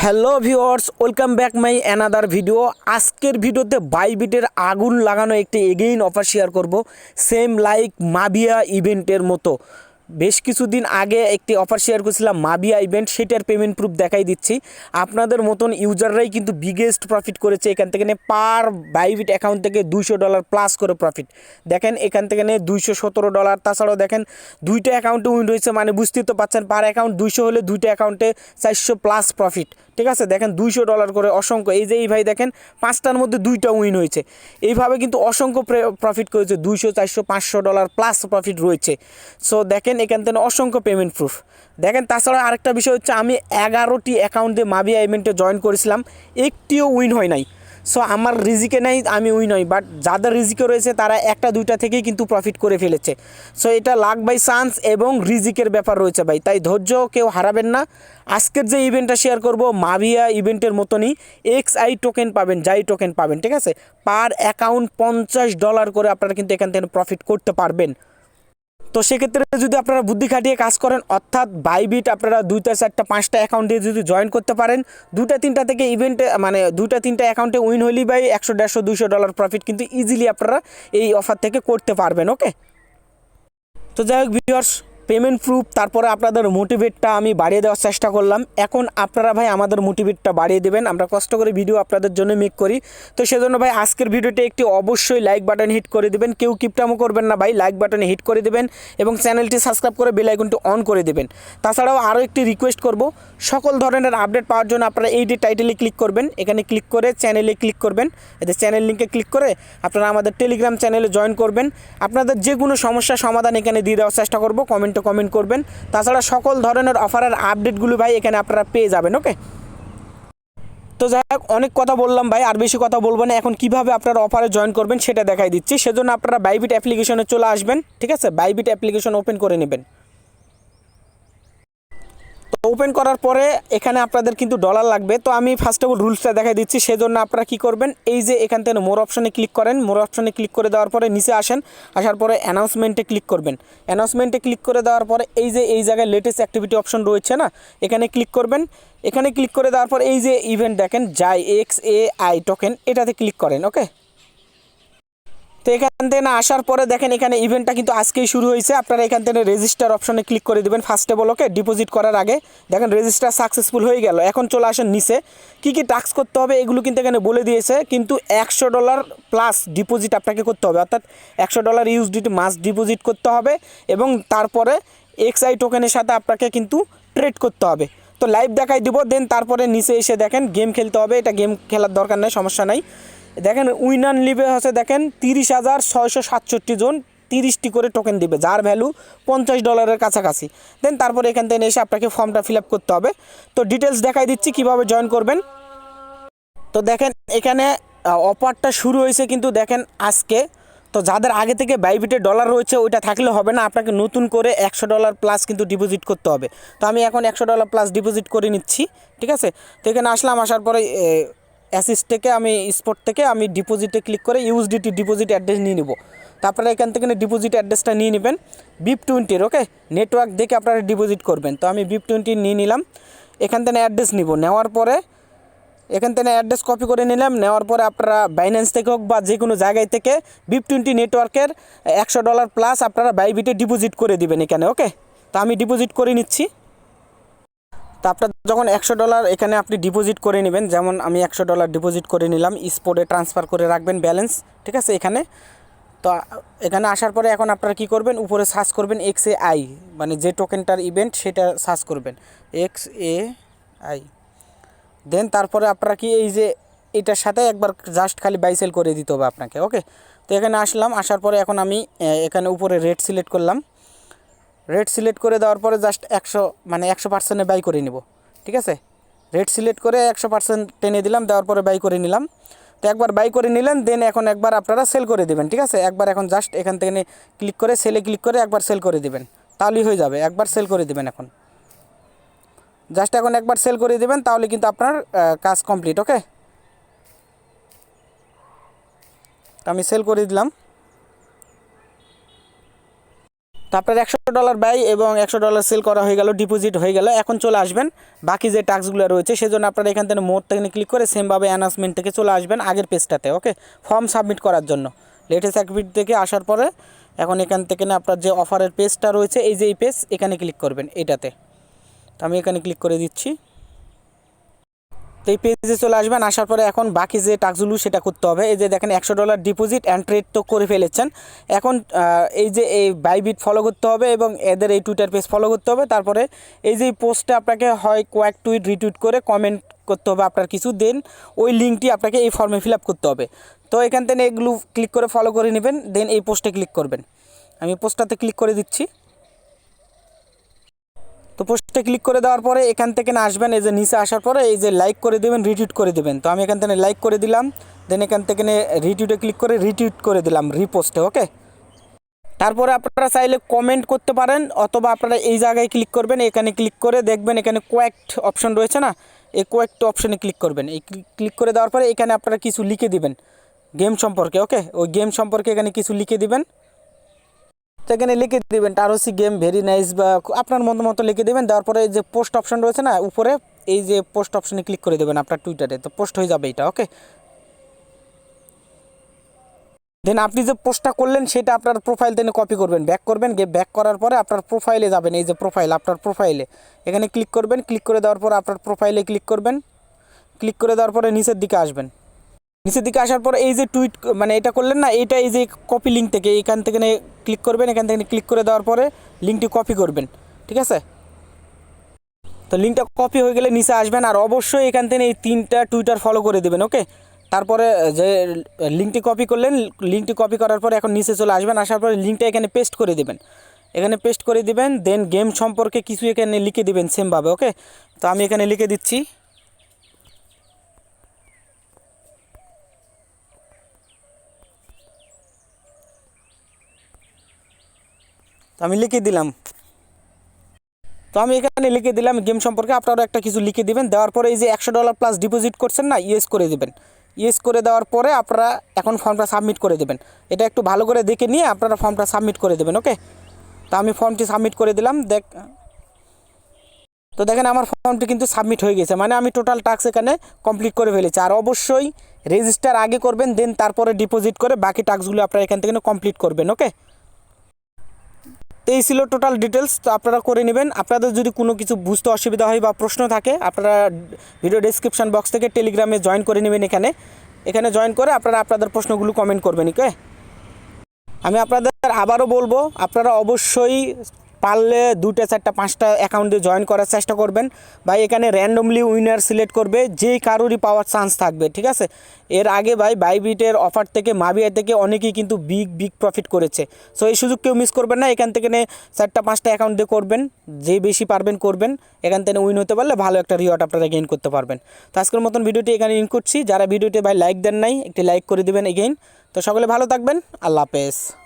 Hello viewers welcome back my another video. আজকের ভিডিওতে বাইবিটের আগুন লাগানো একটি এগেইন অফার শেয়ার করব। সেম লাইক মাবিয়া ইভেন্টের মতো। বেশ কিছুদিন আগে একটি অফার শেয়ার করেছিলাম মাবিয়া ইভেন্ট সেটার পেমেন্ট প্রুফ দেখাই দিচ্ছি। আপনাদের মতন ইউজাররাই কিন্তু বিগেস্ট প্রফিট করেছে এখান থেকে নিয়ে পার বাইবিট অ্যাকাউন্ট থেকে দুইশো ডলার প্লাস করে প্রফিট দেখেন এখান থেকে নিয়ে দুইশো সতেরো ডলার তাছাড়াও দেখেন দুইটা অ্যাকাউন্টে উইন হয়েছে মানে বুঝতেই তো পাচ্ছেন পার অ্যাকাউন্ট দুইশো হলে দুইটা অ্যাকাউন্টে চারশো প্লাস প্রফিট ঠিক আছে? দেখেন দুইশো ডলার করে অসংখ্য, এই যে এই ভাই দেখেন, পাঁচটার মধ্যে দুইটা উইন হয়েছে। এইভাবে কিন্তু অসংখ্য প্রফিট করেছে, দুইশো, চারশো, পাঁচশো ডলার প্লাস প্রফিট রয়েছে। সো দেখেন এখান থেকে অসংখ্য পেমেন্ট প্রুফ দেখেন, তাছাড়া আরেকটা বিষয় হচ্ছে আমি এগারোটি অ্যাকাউন্ট দিয়ে মাবিয়া ইভেন্টে জয়েন করেছিলাম, একটিও উইন হয় নাই। সো আমার রিজিকে নাই, আমি উইন হই বাট যাদের রিজিকে রয়েছে, তারা একটা, দুইটা থেকেই কিন্তু প্রফিট করে ফেলেছে। সো এটা লাক বাই চান্স এবং রিজিকের ব্যাপার রয়েছে ভাই। তাই ধৈর্য কেউ হারাবেন না। আজকের যে ইভেন্টটা শেয়ার করব মাভিয়া ইভেন্টের মতনই এক্স আই টোকেন পাবেন যাই টোকেন পাবেন, ঠিক আছে? পার অ্যাকাউন্ট পঞ্চাশ ডলার করে আপনারা কিন্তু এখান থেকে প্রফিট করতে পারবেন। তো সেক্ষেত্রে যদি আপনারা বুদ্ধি খাটিয়ে কাজ করেন, অর্থাৎ বাইবিট আপনারা দুইটা, চারটা, পাঁচটা অ্যাকাউন্ট দিয়ে যদি জয়েন করতে পারেন দুটা তিনটা থেকে ইভেন্টে মানে দুটা তিনটা অ্যাকাউন্টে উইন হলেই বাই একশো, দেড়শো দুশো ডলার প্রফিট কিন্তু ইজিলি আপনারা এই অফার থেকে করতে পারবেন ওকে তো যাই হোক ভিউয়ার্স পেমেন্ট প্রুফ, তারপরে আপনাদের মোটিভেটটা আমি বাড়িয়ে দেওয়ার চেষ্টা করলাম। এখন আপনারা ভাই আমাদের মোটিভেটটা বাড়িয়ে দেবেন। আমরা কষ্ট করে ভিডিও আপনাদের জন্য মেক করি। তো সেজন্য ভাই আজকের ভিডিওটি একটি অবশ্যই লাইক বাটন হিট করে দেবেন। কেউ কিপটামো করবেন না ভাই লাইক বাটনে হিট করে দেবেন এবং চ্যানেলটি সাবস্ক্রাইব করে বেল আইকনটি অন করে দেবেন। তাছাড়াও আরও একটি রিকোয়েস্ট করব, সকল ধরনের আপডেট পাওয়ার জন্য আপনারা এইটি টাইটেলে ক্লিক করবেন, এখানে ক্লিক করে চ্যানেলে ক্লিক করবেন। এতে চ্যানেল লিঙ্কে ক্লিক করে আপনারা আমাদের টেলিগ্রাম চ্যানেলে জয়েন করবেন। আপনাদের যে কোনো সমস্যার সমাধান এখানে দিয়ে দেওয়ার চেষ্টা করব। কমেন্টে কমেন্ট করবেন। তাছাড়া সকল ধরনের অফারের আপডেটগুলো ভাই এখানে আপনারা পেয়ে যাবেন ওকে তো যাই হোক, অনেক কথা বললাম ভাই, আর বেশি কথা বলব না। এখন কীভাবে আপনারা অফারে জয়েন করবেন সেটা দেখাই দিচ্ছি। সেজন্য আপনারা বাইবিট অ্যাপ্লিকেশনে চলে আসবেন, ঠিক আছে? বাইবিট অ্যাপ্লিকেশন ওপেন করে নেবেন। ওপেন করার পরে এখানে আপনাদের কিন্তু ডলার লাগবে। তো আমি ফার্স্ট অফ অল রুলসটা দেখাই দিচ্ছি, সেজন্য আপনারা কি করবেন, এই যে এখান থেকে মোর অপশনে ক্লিক করেন মোর অপশনে ক্লিক করে দেওয়ার পরে নিচে আসেন, আসার পরে অ্যানাউন্সমেন্টে ক্লিক করবেন। অ্যানাউন্সমেন্টে ক্লিক করে দেওয়ার পরে এই যে এই জায়গায় লেটেস্ট অ্যাক্টিভিটি অপশন রয়েছে না, এখানে ক্লিক করবেন, এখানে ক্লিক করে দেওয়ার পর এই যে ইভেন্ট দেখেন যাই এক্স এ আই টোকেন এটাতে ক্লিক করেন ওকে তো এখান থেকে না আসার পরে দেখেন এখানে ইভেন্টটা কিন্তু আজকেই শুরু হয়েছে। আপনারা এখান থেকে রেজিস্টার অপশনে ক্লিক করে দিবেন ফার্স্ট ওকে ডিপোজিট করার আগে। দেখেন রেজিস্টার সাকসেসফুল হয়ে গেল। এখন চলে আসেন নিচে। কী কী টাস্ক করতে হবে এগুলো কিন্তু এখানে বলে দিয়েছে। কিন্তু একশো ডলার প্লাস ডিপোজিট আপনাকে করতে হবে। অর্থাৎ একশো ডলার ইউএসডিটি মাস্ট ডিপোজিট করতে হবে এবং তারপরে এক্সআই টোকেনের সাথে আপনাকে কিন্তু ট্রেড করতে হবে। তো লাইভ দেখাই দিব দেন তারপরে নিচে এসে দেখেন গেম খেলতে হবে। এটা গেম খেলার দরকার নেই, সমস্যা নাই। দেখেন উইনার লিবে হচ্ছে দেখেন তিরিশ হাজার ছয়শো সাতষট্টি জন তিরিশটি করে টোকেন দিবে, যার ভ্যালু পঞ্চাশ ডলারের কাছাকাছি। দেন তারপরে এখান থেকে এসে আপনাকে ফর্মটা ফিল করতে হবে। তো ডিটেলস দেখাই দিচ্ছি, কীভাবে জয়েন করবেন। তো দেখেন, এখানে অফারটা শুরু হয়েছে কিন্তু দেখেন আজকে। তো যাদের আগে থেকে বাইবিটে ডলার রয়েছে, ওইটা থাকলে হবে না। আপনাকে নতুন করে একশো ডলার প্লাস কিন্তু ডিপোজিট করতে হবে। তো আমি এখন একশো ডলার প্লাস ডিপোজিট করে নিচ্ছি, ঠিক আছে? তো এখানে আসলাম, আসার পরে অ্যাসিস থেকে আমি স্পট থেকে আমি ডিপোজিটে ক্লিক করে ইউএসডিটি ডিপোজিট অ্যাড্রেস নিয়ে নেব। তারপরে এখান থেকে ডিপোজিট অ্যাড্রেসটা নিয়ে নেবেন বিপ টোয়েন্টির ওকে নেটওয়ার্ক দেখে আপনারা ডিপোজিট করবেন। তো আমি বিপ টোয়েন্টি নিয়ে নিলাম, এখান থেকে অ্যাড্রেস নিব। নেওয়ার পরে এখান থেকে অ্যাড্রেস কপি করে নিলাম, নেওয়ার পরে আপনারা বাইন্যান্স থেকে হোক বা যে কোনো জায়গায় থেকে বিপ টোয়েন্টি নেটওয়ার্কের একশো ডলার প্লাস আপনারা বাইবিটে ডিপোজিট করে দিবেন এখানে ওকে তো আমি ডিপোজিট করে নিচ্ছি। তো আপনার যখন একশো ডলার এখানে আপনি ডিপোজিট করে নেবেন, যেমন আমি একশো ডলার ডিপোজিট করে নিলাম স্পোর্টে ট্রান্সফার করে রাখবেন ব্যালেন্স ঠিক আছে এখানে? তো এখানে আসার পরে এখন আপনারা কি করবেন? উপরে সার্চ করবেন এক্স এ আই মানে যে টোকেনটার ইভেন্ট সেটা সার্চ করবেন। এক্স এ আই দেন তারপরে আপনারা কি এই যে এটার সাথে একবার জাস্ট খালি বাইসেল করে দিতে হবে আপনাকে ওকে তো এখানে আসলাম, আসার পরে এখন আমি এখানে উপরে রেট সিলেক্ট করলাম। রেট সিলেক্ট করে দেওয়ার পরে জাস্ট একশো মানে একশো পার্সেন্টে বাই করে নিব। ঠিক আছে? রেট সিলেক্ট করে একশো পার্সেন্ট টেনে দিলাম, দেওয়ার পরে বাই করে নিলাম। তো একবার বাই করে নিলেন দেন এখন একবার আপনারা সেল করে দেবেন, ঠিক আছে? একবার এখন জাস্ট এখান থেকে ক্লিক করে সেলে ক্লিক করে একবার সেল করে দিবেন। তাহলেই হয়ে যাবে, একবার সেল করে দিবেন এখন। জাস্ট এখন একবার সেল করে দেবেন, তাহলে কিন্তু আপনার কাজ কমপ্লিট ওকে আমি সেল করে দিলাম। তো আপনার একশো ডলার ব্যয় এবং একশো ডলার সেল করা হয়ে গেল ডিপোজিট হয়ে গেল। এখন চলে আসবেন, বাকি যে টাস্কগুলো রয়েছে, সেজন্য আপনারা এখান থেকে মোড থেকে ক্লিক করে সেমভাবে অ্যানাউন্সমেন্ট থেকে চলে আসবেন আগের পেজটাতে ওকে ফর্ম সাবমিট করার জন্য। লেটেস্ট অ্যাক্টিভিটি থেকে আসার পরে এখন এখান থেকে না আপনার যে অফারের পেজটা রয়েছে, এই যে এই পেজ এখানে ক্লিক করবেন, এটাতে। তো আমি এখানে ক্লিক করে দিচ্ছি। তো এই পেজে চলে আসবেন, আসার পরে এখন বাকি যে টাস্কগুলো সেটা করতে হবে। এই যে দেখেন একশো ডলার ডিপোজিট অ্যান্ড ট্রেড তো করে ফেলেছেন। এখন এই যে এই বাইবিট ফলো করতে হবে এবং এদের এই টুইটার পেজ ফলো করতে হবে। তারপরে এই যে পোস্টে আপনাকে হয় কয়েক টুইট রিটুইট করে কমেন্ট করতে হবে আপনার কিছু। দেন ওই লিঙ্কটি আপনাকে এই ফর্মে ফিল আপ করতে হবে। তো এখান থেকে এগুলো ক্লিক করে ফলো করে নেবেন দেন এই পোস্টে ক্লিক করবেন। আমি পোস্টটাতে ক্লিক করে দিচ্ছি। তো পোস্টে ক্লিক করে দেওয়ার পরে এখান থেকে না আসবেন, এই যে নিচে আসার পরে এই যে লাইক করে দেবেন রিটুইট করে দেবেন। তো আমি এখান থেকে লাইক করে দিলাম দেন এখান থেকে রিটুইটে ক্লিক করে রিটুইট করে দিলাম রিপোস্টে ওকে তারপরে আপনারা চাইলে কমেন্ট করতে পারেন, অথবা আপনারা এই জায়গায় ক্লিক করবেন, এখানে ক্লিক করে দেখবেন এখানে কোয়েক্ট অপশন রয়েছে না? এই কোয়েক্ট অপশনে ক্লিক করবেন। এই ক্লিক করে দেওয়ার পরে এখানে আপনারা কিছু লিখে দিবেন গেম সম্পর্কে ওকে ওই গেম সম্পর্কে এখানে কিছু লিখে দিবেন। তো এখানে লিখে দিবেন টারোসি গেম ভেরি নাইস বা আপনার মতো মতো লিখে দেবেন, দেওয়ার পরে যে পোস্ট অপশন রয়েছে না, উপরে এই যে পোস্ট অপশনে ক্লিক করে দেবেন আপনার টুইটারে তো পোস্ট হয়ে যাবে এটা ওকে দেন আপনি যে পোস্টটা করলেন, সেটা আপনার প্রোফাইল থেকে কপি করবেন ব্যাক করবেন গিয়ে ব্যাক করার পরে আপনার প্রোফাইলে যাবেন, এই যে প্রোফাইল আপনার প্রোফাইলে এখানে ক্লিক করবেন ক্লিক করে দেওয়ার পর আপনার প্রোফাইলে ক্লিক করবেন ক্লিক করে দেওয়ার পরে নিচের দিকে আসবেন। নিচের দিকে আসার পর এই যে টুইট মানে এটা করলেন না, এটা এই যে কপি লিঙ্ক থেকে, এখান থেকে ক্লিক করবেন, এখান থেকে ক্লিক করে দেওয়ার পরে লিঙ্কটি কপি করবেন, ঠিক আছে? তো লিঙ্কটা কপি হয়ে গেলে নিচে আসবেন আর অবশ্যই এখান থেকে এই তিনটা টুইটার ফলো করে দেবেন ওকে তারপরে যে লিঙ্কটি কপি করলেন লিঙ্কটি কপি করার পরে এখন নিচে চলে আসবেন, আসার পরে লিঙ্কটা এখানে পেস্ট করে দেবেন। এখানে পেস্ট করে দিবেন দেন গেম সম্পর্কে কিছু এখানে লিখে দিবেন সেমভাবে ওকে তো আমি এখানে লিখে দিচ্ছি। তো আমি লিখে দিলাম। তো আমি এখানে লিখে দিলাম গেম সম্পর্কে আপনারা একটা কিছু লিখে দিবেন, দেওয়ার পরে এই যে একশো ডলার প্লাস ডিপোজিট করছেন না ইয়েস করে দেবেন। ইয়েস করে দেওয়ার পরে আপনারা এখন ফর্মটা সাবমিট করে দেবেন। এটা একটু ভালো করে দেখে নিয়ে আপনারা ফর্মটা সাবমিট করে দেবেন ওকে তো আমি ফর্মটি সাবমিট করে দিলাম, দেখ তো দেখেন আমার ফর্মটি কিন্তু সাবমিট হয়ে গেছে মানে আমি টোটাল টাস্ক এখানে কমপ্লিট করে ফেলেছি। আর অবশ্যই রেজিস্টার আগে করবেন দেন তারপরে ডিপোজিট করে বাকি টাস্কগুলো আপনারা এখান থেকে কমপ্লিট করবেন ওকে তো এই ছিল টোটাল ডিটেলস তো আপনারা করে নেবেন। আপনাদের যদি কোনো কিছু বুঝতে অসুবিধা হয় বা প্রশ্ন থাকে, আপনারা ভিডিও ডিসক্রিপশান বক্স থেকে টেলিগ্রামে জয়েন করে নেবেন এখানে। এখানে জয়েন করে আপনারা আপনাদের প্রশ্নগুলো কমেন্ট করবেন ওকে আমি আপনাদের আবারও বলব, আপনারা অবশ্যই পারলে দুটো চারটা, পাঁচটা অ্যাকাউন্টে জয়েন করার চেষ্টা করবেন। ভাই, এখানে র্যান্ডমলি উইনার সিলেক্ট করবে, যেই কারোরই পাওয়ার চান্স থাকবে, ঠিক আছে? এর আগে ভাই বাইবিটের অফার থেকে মাবিয়া থেকে অনেকেই কিন্তু বিগ বিগ প্রফিট করেছে। সো এই সুযোগ কেউ মিস করবেন না, এখান থেকে চারটা, পাঁচটা অ্যাকাউন্ট দিয়ে করবেন যে বেশি পারবেন করবেন, এখান থেকে উইন হতে পারলে ভালো একটা রিওয়ার্ড আপনারা গেইন করতে পারবেন। তো আজকের মতন ভিডিওটি এখানে ইন করছি। যারা ভিডিওটি ভাই লাইক দেন নাই, একটি লাইক করে দেবেন এগেইন তো সকলে ভালো থাকবেন, আল্লাহ হাফেজ।